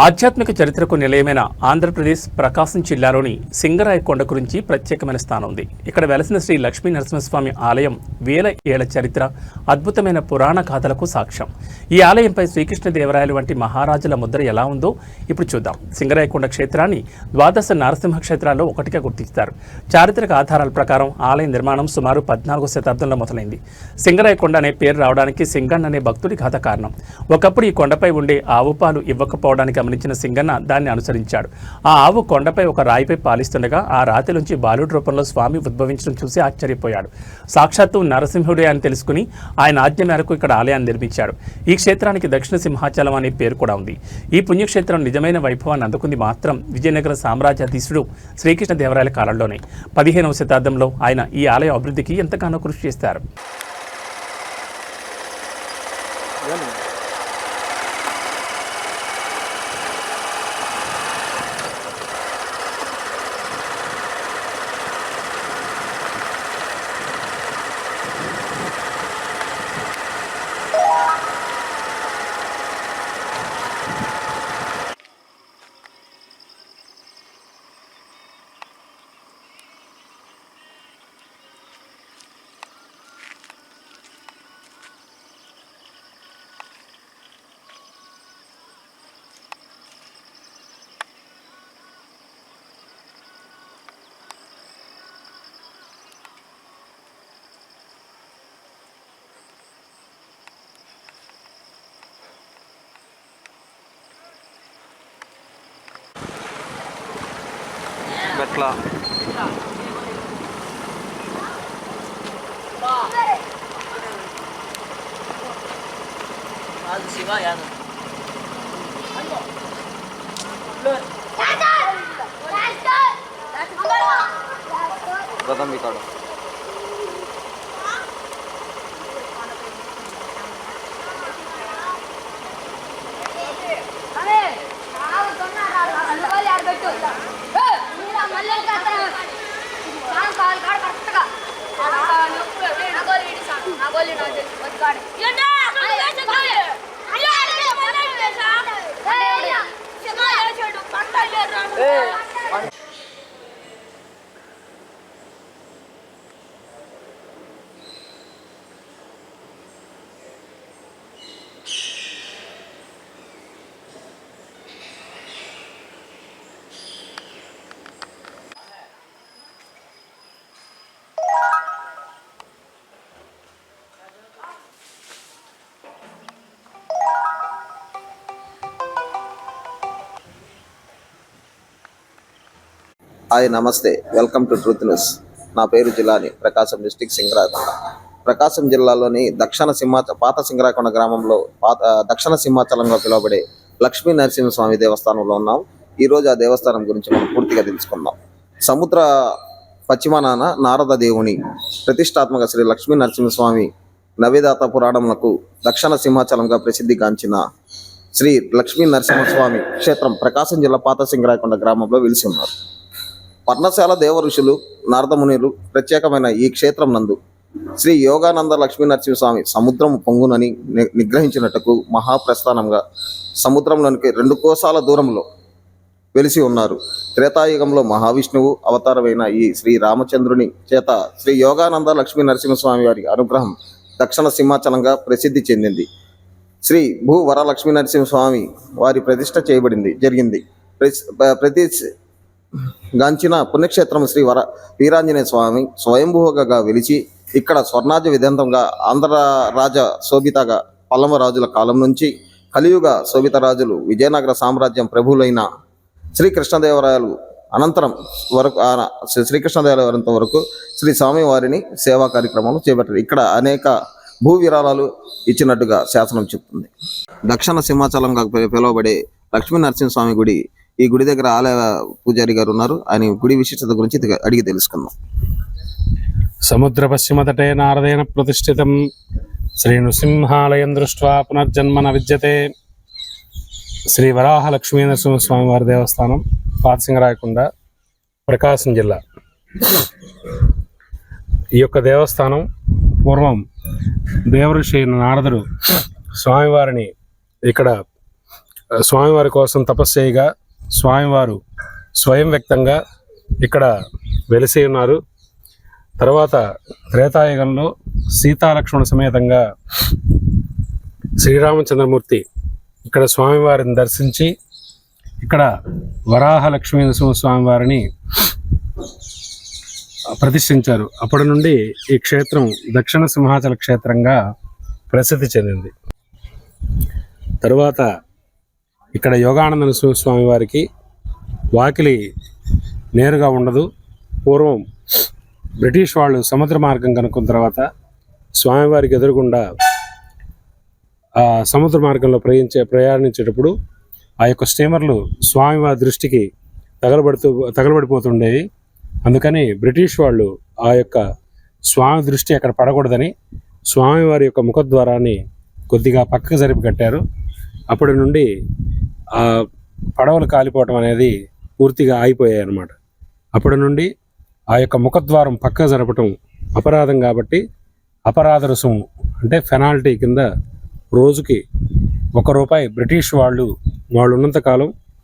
ఆధ్యాత్మిక చరిత్రకు నిలయమైన ఆంధ్రప్రదేశ్ ప్రకాశం జిల్లాలోని సింగరాయకొండ గురించి ప్రత్యేకమైన స్థానం ఉంది. ఇక్కడ వెలసిన శ్రీ లక్ష్మీ నరసింహస్వామి ఆలయం వేల ఏళ్ళ చరిత్ర అద్భుతమైన పురాణ కథలకు సాక్ష్యం. ఈ ఆలయంపై శ్రీకృష్ణదేవరాయలు వంటి మహారాజుల ముద్ర ఎలా ఉందో ఇప్పుడు చూద్దాం. సింగరాయకొండ క్షేత్రాన్ని ద్వాదశ నరసింహ క్షేత్రాల్లో ఒకటిగా గుర్తిస్తారు. చారిత్రక ఆధారాల ప్రకారం ఆలయ నిర్మాణం సుమారు పద్నాలుగో శతాబ్దంలో మొదలైంది. సింగరాయకొండ అనే పేరు రావడానికి సింగన్ అనే భక్తుడి కథ కారణం. ఒకప్పుడు ఈ కొండపై ఉండే ఆవుపాలు ఇవ్వకపోవడానికి గమనించిన సింగన్న దాన్ని అనుసరించాడు. ఆ ఆవు కొండపై ఒక రాయిపై పాలిస్తుండగా ఆ రాతి నుంచి బాలుడి రూపంలో స్వామి ఉద్భవించడం చూసి ఆశ్చర్యపోయాడు. సాక్షాత్తు నరసింహుడే అని తెలుసుకుని ఆయన ఆజ్ఞ మేరకు ఇక్కడ ఆలయాన్ని నిర్మించాడు ఈ క్షేత్రానికి దక్షిణ సింహాచలం అనే పేరు కూడా ఉంది. ఈ పుణ్యక్షేత్రం నిజమైన వైభవాన్ని అందుకుంది మాత్రం విజయనగర సామ్రాజ్యాధీశుడు శ్రీకృష్ణదేవరాయల కాలంలోనే. పదిహేనవ శతాబ్దంలో ఆయన ఈ ఆలయ అభివృద్ధికి ఎంతగానో కృషి చేస్తారు. గట్లా అది శివ యాదవ్ రథం ఇక్కడ hi నమస్తే. Welcome to truth news. నా పేరు జిల్లాని ప్రకాశం డిస్టిక్ సింగరాకొండ. ప్రకాశం జిల్లాలోని దక్షిణ సింహాచ పాత సింగరాకొండ గ్రామంలో పాత దక్షిణ సింహాచలంగా పిలువబడే లక్ష్మీ నరసింహస్వామి దేవస్థానంలో ఉన్నాం. ఈరోజు ఆ దేవస్థానం గురించి మనం పూర్తిగా తెలుసుకుందాం. సముద్ర పశ్చిమానాన నారద దేవుని ప్రతిష్టాత్మక శ్రీ లక్ష్మీ నరసింహస్వామి నవేదాత పురాణములకు దక్షిణ సింహాచలంగా ప్రసిద్ధిగాంచిన శ్రీ లక్ష్మీ నరసింహస్వామి క్షేత్రం ప్రకాశం జిల్లా పాత సింగరాకొండ గ్రామంలో వెలిసి ఉన్నారు. పర్ణశాల దేవ ఋషులు నారదమునులు ప్రత్యేకమైన ఈ క్షేత్రం నందు శ్రీ యోగానంద లక్ష్మీ నరసింహస్వామి సముద్రం పొంగునని ని- నిగ్రహించినట్టుకు మహాప్రస్థానంగా సముద్రంలోనికి రెండు కోసాల దూరంలో వెలిసి ఉన్నారు. త్రేతాయుగంలో మహావిష్ణువు అవతారమైన ఈ శ్రీ రామచంద్రుని చేత శ్రీ యోగానంద లక్ష్మీ నరసింహస్వామి వారి అనుగ్రహం దక్షిణ సింహాచలంగా ప్రసిద్ధి చెందింది. శ్రీ భూ వరలక్ష్మీ నరసింహస్వామి వారి ప్రతిష్ట చేయబడింది జరిగింది. ప్రతి గాంచిన పుణ్యక్షేత్రం శ్రీ వర వీరాంజనేయ స్వామి స్వయంభూగా వెలిచి ఇక్కడ స్వర్ణాజ విధంతంగా ఆంధ్ర రాజ శోభితగా పల్లవ రాజుల కాలం నుంచి కలియుగ శోభిత రాజులు విజయనగర సామ్రాజ్యం ప్రభువులైన శ్రీకృష్ణదేవరాయలు అనంతరం వరకు శ్రీ శ్రీకృష్ణదేవరాయలంత వరకు శ్రీ స్వామి వారిని సేవా కార్యక్రమాలు చేపట్టారు. ఇక్కడ అనేక భూ విరాళాలు ఇచ్చినట్టుగా శాసనం చెప్తుంది. దక్షిణ సింహాచలంగా పిలువబడే లక్ష్మీ నరసింహస్వామి గుడి ఈ గుడి దగ్గర ఆలయ పూజారి గారు ఉన్నారు. ఆయన గుడి విశిష్టత గురించి అడిగి తెలుసుకుందాం. సముద్ర పశ్చిమ తటే నారదేన ప్రతిష్ఠితం. శ్రీ నృసింహాలయం దృష్ట్యా పునర్జన్మ విద్యతే. శ్రీ వరాహ లక్ష్మీ నరసింహస్వామి వారి దేవస్థానం పాతసింగరాయకొండ ప్రకాశం జిల్లా. ఈ యొక్క దేవస్థానం పూర్వం దేవఋషి నారదుడు స్వామివారిని ఇక్కడ స్వామివారి కోసం తపస్సు చేయగా స్వామివారు స్వయం వ్యక్తంగా ఇక్కడ వెలిసి ఉన్నారు. తర్వాత త్రేతాయుగంలో సీతాలక్ష్మణ సమేతంగా శ్రీరామచంద్రమూర్తి ఇక్కడ స్వామివారిని దర్శించి ఇక్కడ వరాహ లక్ష్మీ స్వామివారిని ప్రతిష్ఠించారు. అప్పటి నుండి ఈ క్షేత్రం దక్షిణ సింహాచల క్షేత్రంగా ప్రసిద్ధి చెందింది. తరువాత ఇక్కడ యోగానంద స్వామి వారికి వాకిలి నేరుగా ఉండదు. పూర్వం బ్రిటిష్ వాళ్ళు సముద్ర మార్గం కనుక్కున్న తర్వాత స్వామివారికి ఎదురుగుండా ఆ సముద్ర మార్గంలో ప్రయించే ప్రయాణించేటప్పుడు ఆ యొక్క స్టీమర్లు స్వామివారి దృష్టికి తగలబడుతూ తగలబడిపోతుండేవి. అందుకని బ్రిటిష్ వాళ్ళు ఆ యొక్క స్వామి దృష్టి అక్కడ పడకూడదని స్వామివారి యొక్క ముఖద్వారాన్ని కొద్దిగా పక్కకు జరిపి కట్టారు. అప్పటి నుండి పడవలు కాలిపోవటం అనేది పూర్తిగా ఆగిపోయాయి అన్నమాట. అప్పటి నుండి ఆ యొక్క ముఖద్వారం పక్క జరపటం అపరాధం కాబట్టి అపరాధ రుసుము అంటే పెనాల్టీ కింద రోజుకి ఒక రూపాయి బ్రిటిష్ వాళ్ళు వాళ్ళు ఉన్నంతకాలం